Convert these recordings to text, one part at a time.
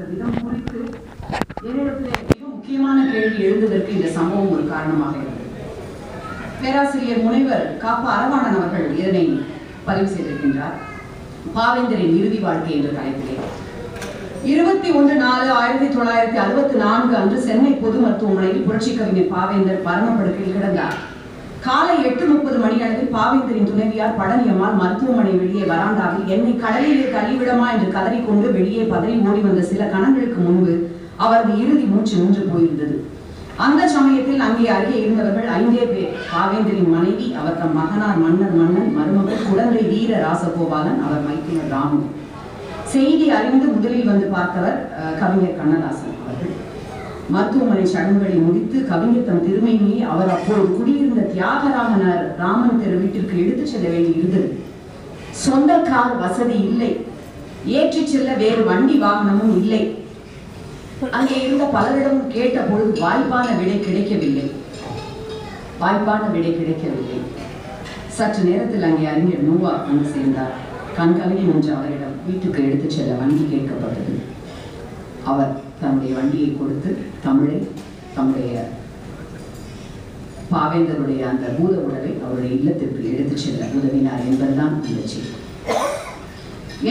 விதம் குறித்து என்னிடத்திலே மிக முக்கியமான கேள்வி எழுந்ததற்கு இந்த சம்பவம் ஒரு காரணமாக இருந்தது. பேராசிரியர் முனைவர் காப்பா அரவாணன் அவர்கள் இதனை பதிவு செய்திருக்கின்றார். பாவேந்தரின் இறுதி வாழ்க்கை என்ற தலைப்பிலே. இருபத்தி ஒன்று நாலு ஆயிரத்தி தொள்ளாயிரத்தி அறுபத்தி நான்கு அன்று சென்னை பொது மருத்துவமனையில் புரட்சி கவிஞர் பாவேந்தர் பரமப்படுக்கையில் கிடந்தார். காலை எட்டு முப்பது மணி அளவில் பாவேந்தரின் துணைவியார் பழனியம்மாள் மருத்துவமனை வெளியே வராண்டாவில் என்னை கடலிலே தள்ளிவிடமா என்று கதறிக்கொண்டு வெளியே பதறி ஓடி வந்த சில கணங்களுக்கு முன்பு அவரது இறுதி மூச்சு நின்று போயிருந்தது. அந்த சமயத்தில் அங்கே அருகே இருந்தவர்கள் ஐந்தே பேர். பாவேந்தரின் மனைவி அவர் தம் மகனார் மன்னர் மன்னன் மருமகள் குழந்தை வீர ராசகோபாலன் அவர் மைத்தினர் ராமு. செய்தி அறிந்து முதலில் வந்து பார்த்தவர் கவிஞர் கண்ணதாசன். மருத்துவமனை சடங்குகளை முடித்து கவிஞர் தம் திருமையினை அவர் அப்போது குடியிருந்த தியாகராகனர் ராமன் தெரு வீட்டிற்கு எடுத்துச் செல்ல வேண்டியிருந்தது. சொந்த கார் வசதி இல்லை. ஏற்றிச் செல்ல வேறு வண்டி வாகனமும் இல்லை. அங்கே இருந்த பலரிடமும் கேட்ட பொழுது வாய்ப்பான விடை கிடைக்கவில்லை. வாய்ப்பான விடை கிடைக்கவில்லை. சற்று நேரத்தில் அங்கே அறிஞர் நூவா வந்து சேர்ந்தார். கண்கலங்கி நின்ற அவரிடம் வீட்டுக்கு எடுத்துச் செல்ல வண்டி கேட்கப்பட்டது. அவர் தன்னுடைய வண்டியை கொடுத்து தமிழை தம்முடைய பாவேந்தருடைய அந்த பூத உடலை அவருடைய இல்லத்திற்கு எடுத்துச் செல்ல உதவினார் என்பதுதான் இந்த செய்தி.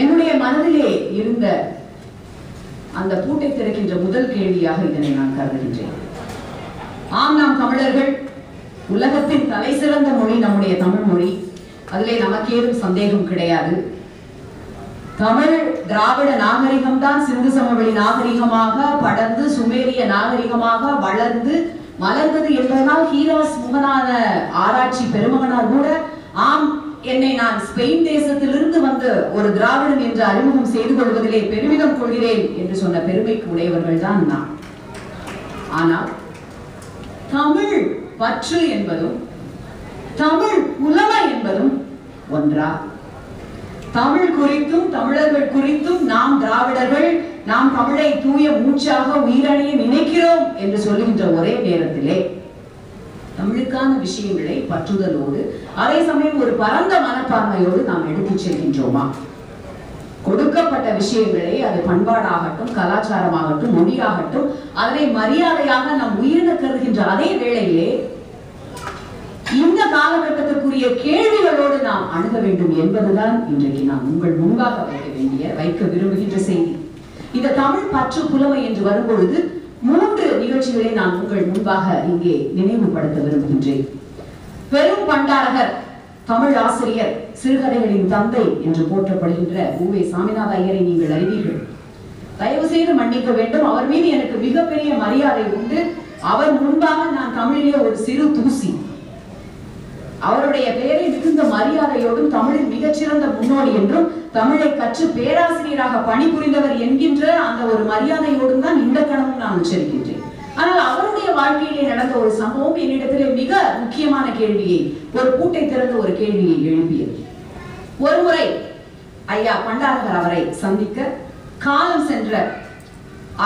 என்னுடைய மனதிலே இருந்த அந்த பூட்டை திறக்கின்ற முதல் கேள்வியாக இதனை நான் கருதுகின்றேன். ஆம் நாம் தமிழர்கள். உலகத்தின் தலை சிறந்த மொழி நம்முடைய தமிழ் மொழி. அதிலே நமக்கேதும் சந்தேகம் கிடையாது. தமிழ் திராவிட நாகரிகம் தான் சிந்து சமவெளி நாகரிகமாக படர்ந்து சுமேரிய நாகரிகமாக வளர்ந்து மலர்ந்தது என்பதனால் ஹீராஸ் முகனான ஆராய்ச்சி பெருமகனார் கூட ஆம் என்னை நான் ஸ்பெயின் தேசத்திலிருந்து வந்து ஒரு திராவிடன் என்று அறிமுகம் செய்து கொள்வதிலே பெருமிதம் கொள்கிறேன் என்று சொன்ன பெருமைக்கு உடையவர்கள் தான் நான். ஆனால் தமிழ் பற்று என்பதும் தமிழ் புலமை என்பதும் ஒன்றா? தமிழ் குறித்தும் தமிழர்கள் குறித்தும் நாம் திராவிடர்கள் நாம் தமிழை தூய மூச்சாக உயிரணிய நினைக்கிறோம் என்று சொல்லுகின்ற ஒரே நேரத்திலே தமிழுக்கான விஷயங்களை பற்றுதலோடு அதே சமயம் ஒரு பரந்த மனப்பான்மையோடு நாம் எடுத்துச் செல்கின்றோமா? கொடுக்கப்பட்ட விஷயங்களை அது பண்பாடாகட்டும் கலாச்சாரமாகட்டும் மொழியாகட்டும் அதனை மரியாதையாக நாம் உயிரின கருதுகின்ற அதே வேளையிலே காலகட்டத்திற்குரிய கேள்விகளோடு நாம் அணுக வேண்டும் என்பதுதான் இன்றைக்கு நாம் உங்கள் முன்பாக வைக்க வேண்டிய வைக்க விரும்புகின்ற செய்தி. இந்த தமிழ் பற்று புலமை என்று வரும்பொழுது மூன்று நிகழ்ச்சிகளை நான் உங்கள் முன்பாக இங்கே நினைவுபடுத்த விரும்புகின்றேன். பெரும் பண்டாரகர் தமிழ் ஆசிரியர் சிறுகதைகளின் தந்தை என்று போற்றப்படுகின்ற ஊவே சாமிநாத ஐயரை நீங்கள் அறிவீர்கள். தயவு செய்து மன்னிக்க வேண்டும். அவர் மீது எனக்கு மிகப்பெரிய மரியாதை உண்டு. அவர் முன்பாக நான் தமிழிலே ஒரு சிறு தூசி. அவருடைய பெயரை மிகுந்த மரியாதையோடும் தமிழின் மிகச்சிறந்த முன்னோடி என்றும் தமிழை கற்று பேராசிரியராக பணிபுரிந்தவர் என்கின்ற அந்த ஒரு மரியாதையோடும் தான் இந்த கணமும் நான் உச்சரிக்கின்றேன். ஆனால் அவருடைய வாழ்க்கையிலே நடந்த ஒரு சம்பவம் என்னிடத்திலே மிக முக்கியமான கேள்வியை ஒரு பூட்டை திறந்த ஒரு கேள்வியை எழுப்பியது. ஒருமுறை ஐயா பண்டாரகர் அவரை சந்திக்க காலம் சென்ற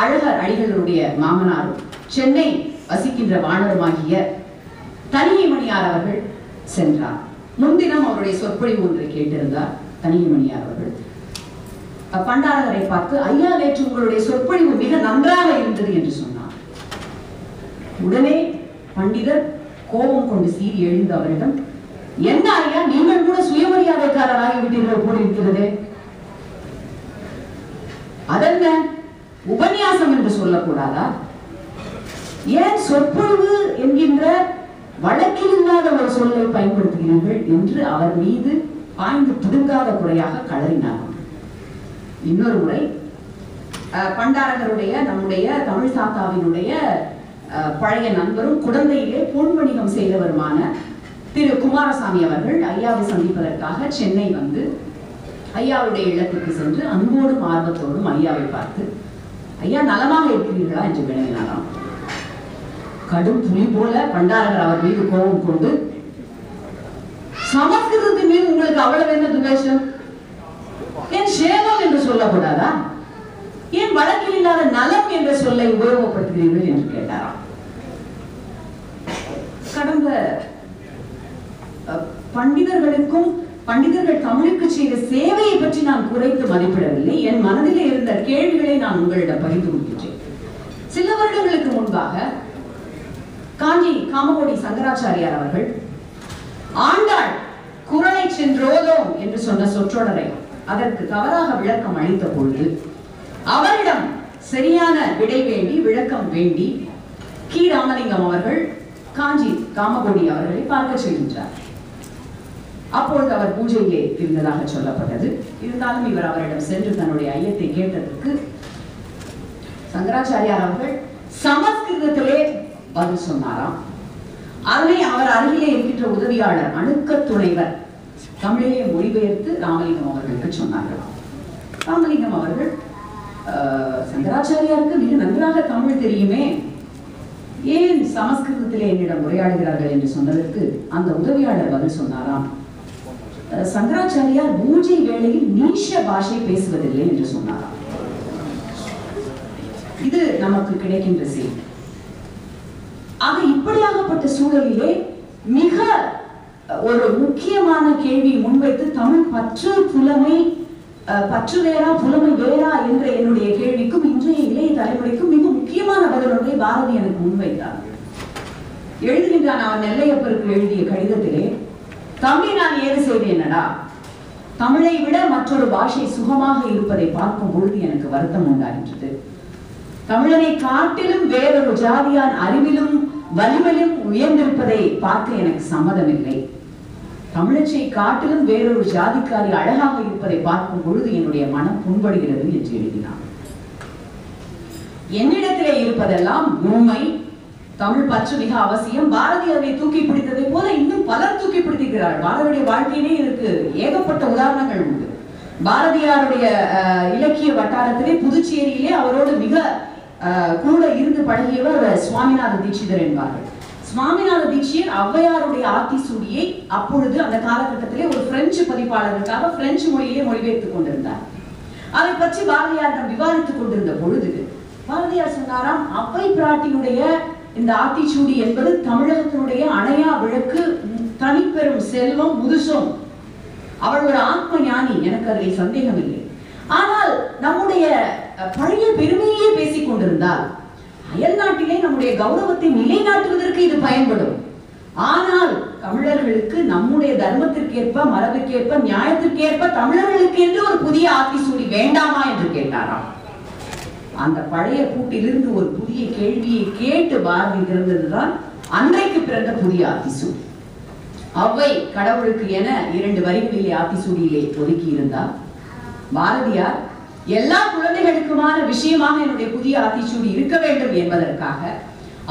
அழகர் அடிகளுடைய மாமனாரும் சென்னை வசிக்கின்ற வாணருமாகிய தனியமணியார் அவர்கள் சென்றார். முன்தினம் அவருடைய சொற்பொழிவு ஒன்றை கேட்டிருந்தார் தனியமணியார் அவர்கள். அஹ் பண்டாரகரை பார்த்து ஐயா நேற்று உங்களுடைய சொற்பொழிவு மிக நன்றாக இருந்தது என்று சொன்னார். உடனே பண்டிதர் கோபம் கொண்டு சீறி எழுந்த அவரிடம் என்ன ஐயா நீங்கள் கூட சுயமரியாதைக்காரராகி விட்டீர்கள் போல் இருக்கிறதே. அதென்ன? உபன்யாசம் என்று சொல்லக்கூடாதா? ஏன் சொற்பொழிவு என்கின்ற வழக்கில் இல்லாத ஒரு சொல்லை பயன்படுத்துகிறீர்கள் என்று அவர் மீது பாய்ந்து துடுங்காத குறையாக கலறினார். இன்னொரு முறை பண்டாரகருடைய நம்முடைய தமிழ் தாத்தாவினுடைய பழைய நண்பரும் குழந்தையிலே பொன் வணிகம் செய்தவருமான திரு குமாரசாமி அவர்கள் ஐயாவை சந்திப்பதற்காக சென்னை வந்து ஐயாவுடைய இல்லத்துக்கு சென்று அன்போடும் ஆர்வத்தோடும் ஐயாவை பார்த்து ஐயா நலமாக இருக்கிறீர்களா? என்று வினவினாராம். கடும் புலி போல பண்டாரகர் அவர் மீது கோபம் கொண்டு சமஸ்கிருதத்தின் மீது உங்களுக்கு அவ்வளவு என்ன துவேஷம்? ஏன் சேவம் என்று சொல்லக்கூடாதா? ஏன் வழக்கில் இல்லாத நலம் என்ற சொல்லை உபயோகப்படுத்துகிறீர்கள் என்று கேட்டாராம். கடந்த அஹ், பண்டிதர்களுக்கும் பண்டிதர்கள் தமிழுக்கு செய்த சேவையை பற்றி நான் குறைத்து மதிப்பிடவில்லை. என் மனதிலே இருந்த கேள்விகளை நான் உங்களிடம் பகிர்ந்து கொள்கின்றேன் சில வருடங்களுக்கு முன்பாக காஞ்சி காமகோடி சங்கராச்சாரியார் அவர்கள் ஆண்டாள் குரலை சென்றோதோம் என்று சொன்ன சொற்றொடரை அதற்கு தவறாக விளக்கம் அளித்த பொழுது அவரிடம் சரியான விடை வேண்டி விளக்கம் வேண்டி கி. ராமலிங்கம் அவர்கள் காஞ்சி காமகோடி அவர்களை பார்க்க செல்கின்றார். அப்பொழுது அவர் பூஜையிலே இருந்ததாக சொல்லப்பட்டது. இருந்தாலும் இவர் அவரிடம் சென்று தன்னுடைய ஐயத்தை கேட்டதற்கு சங்கராச்சாரியார் அவர்கள் சமஸ்கிருதத்திலே பதில் சொன்னாராம். அதனை அவர் அருகிலே இருக்கின்ற உதவியாளர் அணுக்க துணைவர் தமிழிலே மொழிபெயர்த்து ராமலிங்கம் அவர்களுக்கு சொன்னார்களாம் ராமலிங்கம் அவர்கள் சங்கராச்சாரியாருக்கு மிக நன்றாக தமிழ் தெரியுமே. ஏன் சமஸ்கிருதத்திலே என்னிடம் உரையாடுகிறார்கள் என்று சொன்னதற்கு அந்த உதவியாளர் பதில் சொன்னாராம். சங்கராச்சாரியார் பூஜை வேளையில் நீஷ பாஷை பேசுவதில்லை என்று சொன்னாராம். இது நமக்கு கிடைக்கின்ற செய்தி. ஆக இப்படியாகப்பட்ட சூழலிலே மிக ஒரு முக்கியமான கேள்வியை முன்வைத்து தமிழ் பற்று புலமை அஹ், பற்று வேறா புலமை வேறா என்ற என்னுடைய கேள்விக்கும் இன்றைய இளைய தலைமுறைக்கும் மிக முக்கியமான பதில் ஒன்றை பாரதி எனக்கு முன்வைத்தார். எழுதுகின்றான் அவன் நெல்லையப்பருக்கு எழுதிய கடிதத்திலே தமிழை நான் ஏது செய்தேனடா? தமிழை விட மற்றொரு பாஷை சுகமாக இருப்பதை பார்க்கும் பொழுது எனக்கு வருத்தம் உண்டாகின்றது. தமிழனை காட்டிலும் வேறொரு ஜாதியான் அறிவிலும் வலிமையிலும் உயர்ந்திருப்பதை பார்க்க எனக்கு சம்மதம் இல்லை தமிழச்சை காட்டிலும் வேறொரு ஜாதிக்காரி அழகாக இருப்பதை பார்க்கும் பொழுது என்னுடைய மனம் புண்படுகிறது என்று எழுதினார். என்னிடத்திலே இருப்பதெல்லாம் உண்மை. தமிழ் பற்று மிக அவசியம். பாரதி அதை தூக்கி பிடித்ததை போல இன்னும் பலர் தூக்கி பிடித்திருக்கிறார் பாரதியுடைய வாழ்க்கையிலே இருக்கு ஏகப்பட்ட உதாரணங்கள் உண்டு. பாரதியாருடைய அஹ், இலக்கிய வட்டாரத்திலே புதுச்சேரியிலே அவரோடு மிக கூட இருந்து பழகியவர் சுவாமிநாத தீட்சிதர் என்பார்கள். சுவாமிநாத தீட்சியர் ஔவையாருடைய ஆத்திசூடியை அப்பொழுது அந்த காலகட்டத்திலே ஒரு பிரெஞ்சு பதிப்பாளருக்காக பிரெஞ்சு மொழியிலே மொழிபெயர்த்துக் கொண்டிருந்தார். அதை பற்றி பாரதியாரிடம் விவாதித்துக் கொண்டிருந்த பொழுது பாரதியார் சொன்னாராம் அவ்வை பிராட்டியுடைய இந்த ஆத்திச்சூடி என்பது தமிழகத்தினுடைய அணையா விளக்கு தனிப்பெரும் செல்வம் முதுசும். அவள் ஒரு ஆத்ம ஞானி எனக்கு அதில் சந்தேகம் இல்லை ஆனால் நம்முடைய பழைய பெருமையே பேசிக் கொண்டிருந்தால் அயல் நாட்டிலே நம்முடைய கௌரவத்தை நிலைநாட்டுவதற்கு இது பயன்படும். ஆனால் தமிழர்களுக்கு நம்முடைய தர்மத்திற்கேற்ப மரபுக்கேற்ப நியாயத்திற்கேற்ப தமிழர்களுக்கு என்று ஒரு புதிய ஆத்திசூடி வேண்டாமா என்று கேட்டாராம். அந்த பழைய கூட்டிலிருந்து ஒரு புதிய கேள்வியை கேட்டு பாரதி திறந்ததுதான் அன்றைக்கு பிறந்த புதிய ஆத்திசூடி அவ்வை கடவுளுக்கு என இரண்டு வரிகளிலே ஆத்திசூடியிலே ஒதுக்கி இருந்தார் பாரதியார் எல்லா குழந்தைகளுக்குமான விஷயமாக என்னுடைய புதிய ஆத்திச்சூடி இருக்க வேண்டும் என்பதற்காக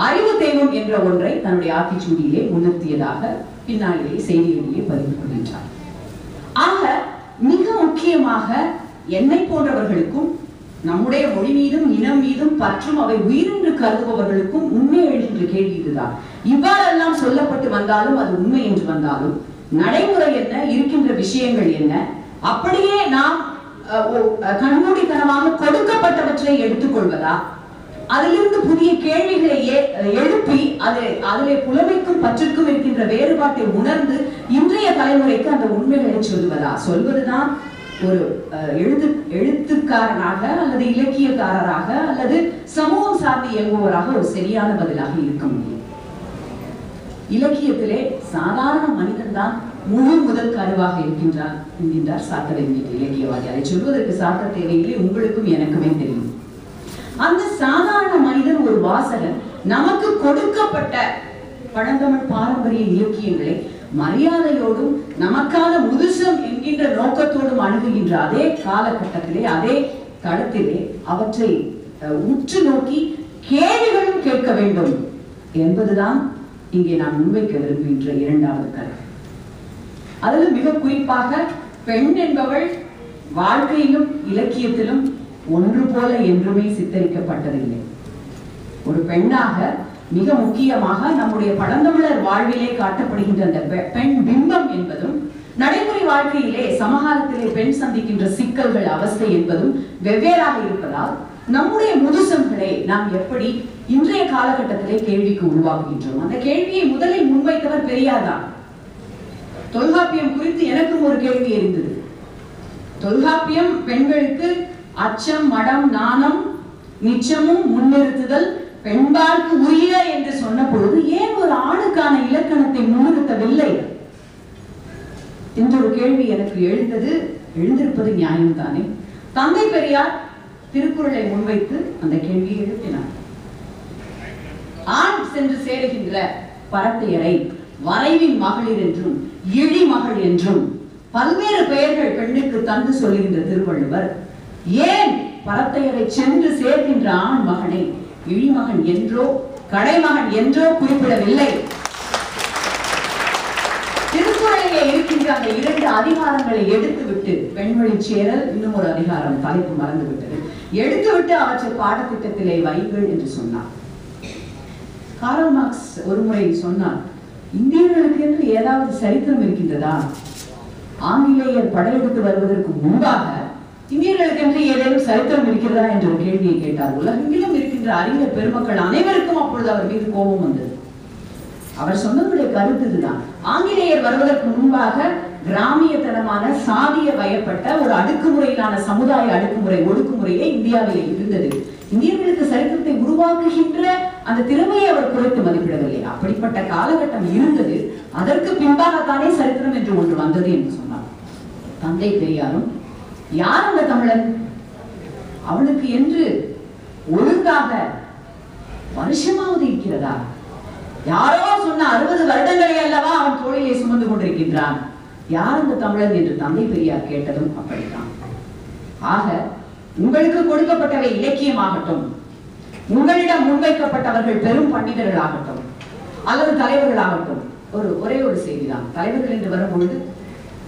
அறிவு தெய்வம் என்ற ஒன்றை தன்னுடைய ஆத்திச்சூடியிலே உணர்த்தியதாக பின்னாளிலே செய்திகளிலே பதிவு கொள்கின்றார் ஆக மிக முக்கியமாக என்னை போன்றவர்களுக்கும் நம்முடைய மொழி மீதும் இனம் மீதும் பற்றும் அவை உயிரென்று கருதுபவர்களுக்கும் உண்மை எழுகின்ற கேள்வி இதுதான். இவ்வாறெல்லாம் சொல்லப்பட்டு வந்தாலும் அது உண்மை என்று வந்தாலும் நடைமுறை என்ன இருக்கின்ற விஷயங்கள் என்ன அப்படியே நாம் கண்மூடித்தனமாக கொடுக்கப்பட்டவற்றை எடுத்துக்கொள்வதா? அதிலிருந்து புதிய கேள்விகளை எழுப்பி அது அதிலே புலமைக்கும் பற்றுக்கும் இருக்கின்ற வேறுபாட்டை உணர்ந்து இன்றைய தலைமுறைக்கு அந்த உண்மைகளை சொல்வதா சொல்வதுதான் ஒரு எழுத்து எழுத்துக்காரனாக அல்லது இலக்கியக்காரராக அல்லது சமூகம் சார்ந்து இயங்குவராக ஒரு சரியான பதிலாக இருக்க முடியும். இலக்கியத்திலே சாதாரண மனிதன் தான் முழு முதல் கருவாக இருக்கின்றார் என்கின்றார் சாத்தவேந்திய இலக்கியவாதி அதை சொல்வதற்கு சாத்த தேவையில்லை உங்களுக்கும் எனக்குமே தெரியும். அந்த சாதாரண மனிதன் ஒரு வாசகன் நமக்கு கொடுக்கப்பட்ட பழந்தமிழ் பாரம்பரிய இலக்கியங்களை மரியாதையோடும் நமக்கான முதுசம் என்கின்ற நோக்கத்தோடும் அணுகுகின்ற அதே காலகட்டத்திலே அதே தளத்திலே அவற்றை அஹ், உற்று நோக்கி கேள்விகளும் கேட்க வேண்டும் என்பதுதான் இங்கே நான் முன்வைக்க விரும்புகின்ற இரண்டாவது கருத்து. அதில் மிக குறிப்பாக பெண் என்பவள் வாழ்க்கையிலும் இலக்கியத்திலும் ஒன்று போல என்றுமே சித்தரிக்கப்பட்டதில்லை. ஒரு பெண்ணாக மிக முக்கியமாக நம்முடைய பழந்தமிழர் வாழ்விலே காட்டப்படுகின்ற அந்த பெண் பிம்பம் என்பதும் நடைமுறை வாழ்க்கையிலே சமகாலத்திலே பெண் சந்திக்கின்ற சிக்கல்கள் அவஸ்தை என்பதும் வெவ்வேறாக இருப்பதால் நம்முடைய முதுசங்களை நாம் எப்படி இன்றைய காலகட்டத்திலே கேள்விக்கு உருவாக்குகின்றோம்? அந்த கேள்வியை முதலில் முன்வைத்தவர் பெரியார் தான். தொல்காப்பியம் குறித்து எனக்கும் ஒரு கேள்வி இருந்தது தொல்காப்பியம் பெண்களுக்கு அச்சம் மடம் நாணம் நிச்சமும் முன்னிறுத்துதல் பெண்பார்க்கு உரிய என்று சொன்ன பொழுது ஏன் ஒரு ஆணுக்கான இலக்கணத்தை முன்னிறுத்தவில்லை? என்ற ஒரு கேள்வி எனக்கு எழுந்தது. எழுந்திருப்பது நியாயம்தானே? தந்தை பெரியார் திருக்குறளை முன்வைத்து அந்த கேள்வியை எழுப்பினார். ஆண் சென்று சேருகின்ற பரத்தையரை வரைவின் மகளிர் என்றும் இழி மகள் என்றும் பல்வேறு பெயர்கள் பெண்ணுக்கு தந்து சொல்லியிருந்த திருவள்ளுவர். ஏன் பரத்தையரை சென்று சேர்க்கின்ற ஆண் மகனை இழிமகன் என்றோ கடைமகன் என்றோ குறிப்பிடவில்லை? திருக்குறளிலே இருக்கின்ற அந்த இரண்டு அதிகாரங்களை எடுத்துவிட்டு பெண்மொழி சேரல் இன்னும் ஒரு அதிகாரம் தலைப்பு மறந்து விட்டது எடுத்துவிட்டு அவற்றை பாடத்திட்டத்திலே வைகள் என்று சொன்னார். காரல் மார்க்ஸ் ஒருமுறை சொன்னார் இந்தியர்களுக்கு என்று ஏதாவது சரித்திரம் இருக்கின்றதா? ஆங்கிலேயர் படையெடுத்து வருவதற்கு முன்பாக இந்தியர்களுக்கு என்று ஏதேனும் சரித்திரம் இருக்கிறதா என்ற ஒரு கேள்வியை கேட்டார். உலகெங்கிலும் இருக்கின்ற அறிஞர் பெருமக்கள் அனைவருக்கும் அப்பொழுது அவர் மீது கோபம் வந்தது. அவர் சொன்னதுடைய கருத்து இதுதான். ஆங்கிலேயர் வருவதற்கு முன்பாக கிராமியத்தனமான சாதிய வயப்பட்ட ஒரு அடுக்குமுறையிலான சமுதாய அடுக்குமுறை ஒடுக்குமுறையே இந்தியாவிலே இருந்தது. இந்தியர்களுக்கு சரித்திரத்தை உருவாக்குகின்ற அந்த திறமையை அவர் குறைத்து மதிப்பிடவில்லை. அப்படிப்பட்ட காலகட்டம் இருந்தது. அதற்கு பின்பாகத்தானே சரித்திரம் என்று ஒன்று வந்தது என்று சொன்னார். தந்தை பெரியாரும் யார் அந்த தமிழன்? அவளுக்கு என்று ஒழுங்காக வருஷமாவது இருக்கிறதா? யாரோ சொன்ன அறுபது வருடங்களே அல்லவா அவன் தோளிலே சுமந்து கொண்டிருக்கின்றான். யார் அந்த தமிழன்? என்று தந்தை பெரியார் கேட்டதும் அப்படித்தான். ஆக உங்களுக்கு கொடுக்கப்பட்டவை இலக்கியமாகட்டும். உங்களிடம் முன்வைக்கப்பட்டவர்கள் பெரும் பண்டிதர்களாகட்டும் அல்லது தலைவர்களாகட்டும் ஒரு ஒரே ஒரு செய்திதான். தலைவர்கள் என்று வரும்பொழுது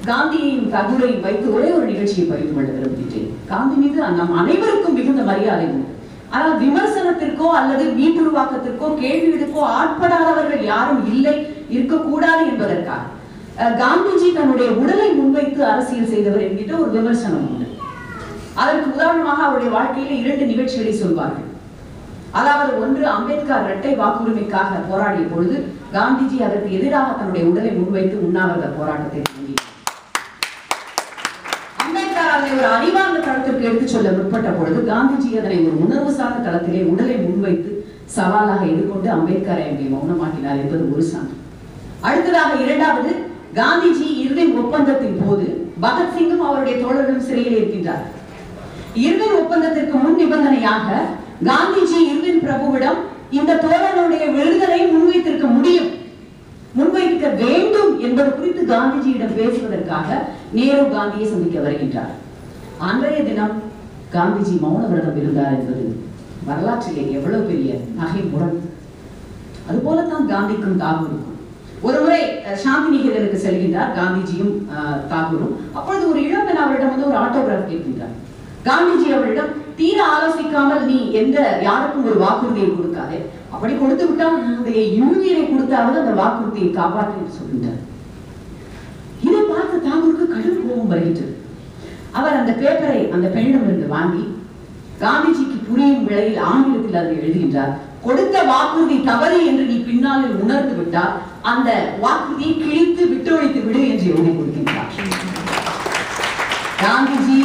காந்தியையும் தகுரையும் வைத்து ஒரே ஒரு நிகழ்ச்சியை பகிர்ந்து கொள்ள விரும்புகிறேன் காந்தி மீது நம் அனைவருக்கும் மிகுந்த மரியாதை உண்டு. ஆனால் விமர்சனத்திற்கோ அல்லது மீட்டுருவாக்கத்திற்கோ கேள்விகளுக்கோ ஆட்படாதவர்கள் யாரும் இல்லை இருக்கக்கூடாது என்பதற்காக. காந்திஜி தன்னுடைய உடலை முன்வைத்து அரசியல் செய்தவர் என்கிட்ட ஒரு விமர்சனம் உண்டு. அதற்கு உதாரணமாக அவருடைய வாழ்க்கையில இரண்டு நிகழ்ச்சிகளை சொல்வார்கள். அதாவது ஒன்று அம்பேத்கர் இரட்டை வாக்குரிமைக்காக போராடிய பொழுது காந்திஜி அதற்கு எதிராக தன்னுடைய உடலை முன்வைத்து உண்ணாவிரத போராட்டத்தை அதை ஒரு அறிவார்ந்த தளத்திற்கு எடுத்துச் சொல்ல முற்பட்ட பொழுது காந்திஜி அதனை ஒரு உணர்வு சார்ந்த தளத்திலே உடலை முன்வைத்து சவாலாக எதிர்கொண்டு அம்பேத்கரை அங்கே மௌனமாக்கினார் என்பது ஒரு சான்று. அடுத்ததாக இரண்டாவது காந்திஜி இறுதி ஒப்பந்தத்தின் போது பகத்சிங்கும் அவருடைய தோழர்களும் சிறையில் இருக்கின்றார் இறுதி ஒப்பந்தத்திற்கு முன் நிபந்தனையாக காந்திஜி இருவின் பிரபுவிடம் இந்த தோழனுடைய விடுதலை முன்வைத்திருக்க முடியும். முன்வைக்க வேண்டும் என்பது குறித்து காந்திஜியிடம் பேசுவதற்காக நேரு காந்தியை சந்திக்க வருகின்றார். அன்றைய தினம் காந்திஜி மௌன விரதம் இருந்தார் என்பது வரலாற்றிலே எவ்வளவு பெரிய நகை முரண் அதுபோலத்தான் காந்திக்கும் தாகூருக்கும். ஒரு முறை சாந்தி நிகேதனுக்கு செல்கின்றார் காந்திஜியும் தாகூரும். அப்பொழுது ஒரு இளம்பெண் அவரிடம் வந்து ஒரு ஆட்டோகிராஃப் கேட்கின்றார். காந்திஜி அவரிடம் தீர ஆலோசிக்காமல் நீ எந்த யாருக்கும் ஒரு வாக்குறுதியை கொடுக்காதே. அப்படி கொடுத்து விட்டால் உன்னுடைய யூனியனை கொடுத்தாவது அந்த வாக்குறுதியை காப்பாற்று சொல்லிட்டார். இதை பார்த்த தாகூருக்கு கடும் கோபம் வருகின்றது. அவர் அந்த பேப்பரை அந்த பெண்ணிடமிருந்து வாங்கி காந்திஜிக்கு புரியும் விலையில் ஆங்கிலத்தில் அதை எழுதுகின்றார். கொடுத்த வாக்குறுதி தவறு என்று நீ பின்னாளில் உணர்ந்து விட்டால் அந்த வாக்குறுதியை கிழித்து விட்டொழித்து விடு என்று எழுதி கொடுக்கின்றார். காந்திஜி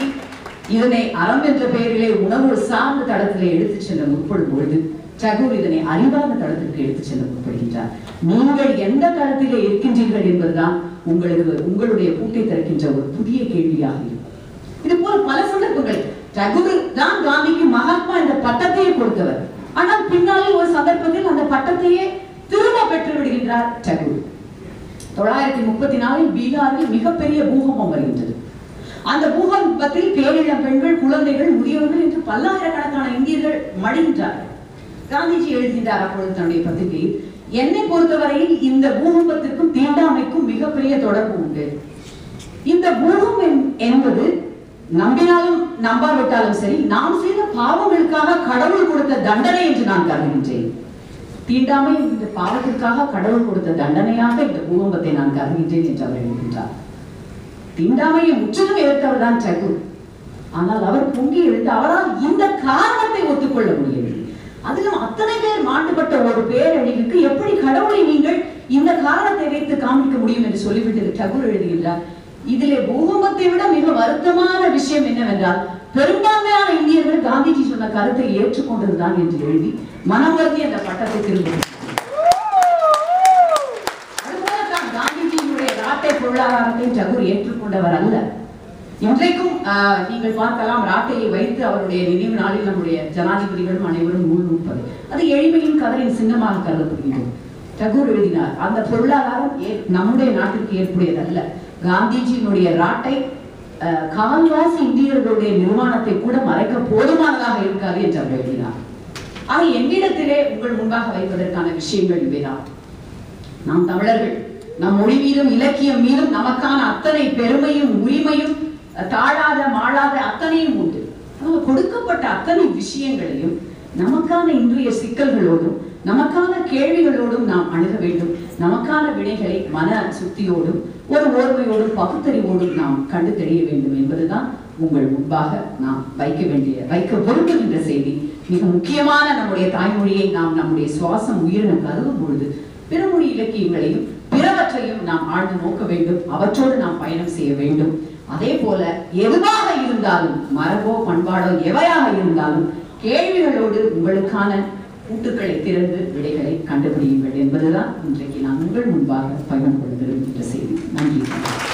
இதனை அறம் என்ற பெயரிலே உணவு சார்ந்த தளத்திலே எடுத்துச் செல்ல முற்படும் பொழுது டகூர் இதனை அறிவார்ந்த தளத்திற்கு எடுத்துச் செல்ல முற்படுகின்றார். நீங்கள் எந்த தளத்திலே இருக்கின்றீர்கள் என்பதுதான் உங்களுக்கு உங்களுடைய பூட்டை திறக்கின்ற ஒரு புதிய கேள்வியாக இருக்கும். இது போல பல சந்தர்ப்பங்கள். டகூர் தான் காந்திக்கு மகாத்மா என்ற பட்டத்தையே கொடுத்தவர். ஆனால் பின்னாலே ஒரு சந்தர்ப்பத்தில் அந்த பட்டத்தையே திரும்ப பெற்று விடுகின்றார் டகூர் தொள்ளாயிரத்தி முப்பத்தி நாலில் பீகாரில் மிகப்பெரிய பூகம்பம் வருகின்றது. அந்த பூகம்பத்தில் பேரிளம் பெண்கள் குழந்தைகள் முதியவர்கள் என்று பல்லாயிரக்கணக்கான இந்தியர்கள் மடிகின்றார்கள். காந்திஜி எழுதுகின்றார் அப்பொழுது தன்னுடைய பத்திரிகையில் என்னை பொறுத்தவரையில் இந்த பூகம்பத்திற்கும் தீண்டாமைக்கும் மிகப்பெரிய தொடர்பு உண்டு. இந்த பூகம் என்பது நம்பினாலும் நம்பாவிட்டாலும் சரி நாம் செய்த பாவங்களுக்காக கடவுள் கொடுத்த தண்டனை என்று நான் கருதுகின்றேன். தீண்டாமை இந்த பாவத்திற்காக கடவுள் கொடுத்த தண்டனையாக இந்த பூகம்பத்தை நான் கருதுகின்றேன் என்று அவர் எழுதுகின்றார். தீண்டாமையை முற்றிலும் எதிர்த்தவர் தான் டகூர் ஆனால் அவர் பொங்கி எழுந்து அவரால் இந்த காரணத்தை ஒத்துக்கொள்ள முடியவில்லை. அதிலும் அத்தனை பேர் மாட்டுப்பட்ட ஒரு பேரழிவுக்கு எப்படி கடவுளை நீங்கள் இந்த காரணத்தை வைத்து காமிக்க முடியும் என்று சொல்லிவிட்டு டகுர் எழுதுகின்றார். இதிலே பூகம்பத்தை விட மிக வருத்தமான விஷயம் என்னவென்றால் பெரும்பான்மையான இந்தியர்கள் காந்திஜி சொன்ன கருத்தை ஏற்றுக்கொண்டதுதான் என்று எழுதி மனம் வருந்தி அந்த பட்டத்தை திரும்ப அதுபோலத்தான் காந்திஜியினுடைய பொருளாதாரத்தின் சகுர் ஏற்றுக்கொண்டவர் அல்ல. இன்றைக்கும் ஆஹ், நீங்கள் பார்க்கலாம் ராட்டையை வைத்து அவருடைய நினைவு நாளில் நம்முடைய ஜனாதிபதிகளும் அனைவரும் நூல் நூற்பது அது எளிமையின் கதரின் சின்னமாக கருதப்படுகிறது டகூர் எழுதினார் அந்த பொருளாதாரம் ஏ- நம்முடைய நாட்டிற்கு ஏற்புடையதல்ல. காந்திஜியினுடைய ராட்டை ஆஹ், கால்வாசி இந்தியர்களுடைய நிர்மாணத்தை கூட மறைக்க போதுமானதாக இருக்காது என்று அவர் எழுதினார். ஆக என்னிடத்திலே உங்கள் முன்பாக வைப்பதற்கான விஷயங்கள் இவைதான். நாம் தமிழர்கள் நம் மொழி மீதும் இலக்கியம் மீதும் நமக்கான அத்தனை பெருமையும் உரிமையும் தாழாத மாளாத அத்தனையும் உண்டு. கொடுக்கப்பட்ட அத்தனை விஷயங்களையும் நமக்கான இன்றைய சிக்கல்களோடும் நமக்கான கேள்விகளோடும் நாம் அணுக வேண்டும். நமக்கான விடைகளை மன சுத்தியோடும் ஒரு ஓர்மையோடும் பகுத்தறிவோடும் நாம் கண்டு தெரிய வேண்டும் என்பதுதான் உங்கள் முன்பாக நாம் வைக்க வேண்டிய வைக்க என்ற செய்தி. மிக முக்கியமான நம்முடைய தாய்மொழியை நாம் நம்முடைய சுவாசம் உயிரினம் கருதும் பொழுது பிறமொழி இலக்கியங்களையும் எல்லாவற்றையும் நாம் ஆழ்ந்து நோக்க வேண்டும். அவற்றோடு நாம் பயணம் செய்ய வேண்டும். அதே போல எதுவாக இருந்தாலும் மரபோ பண்பாடோ எவையாக இருந்தாலும் கேள்விகளோடு உங்களுக்கான கூட்டுக்களை திறந்து விடைகளை கண்டுபிடியுங்கள் என்பதுதான் இன்றைக்கு நான் உங்கள் முன்பாக பகிர்ந்து கொள்ள நன்றி.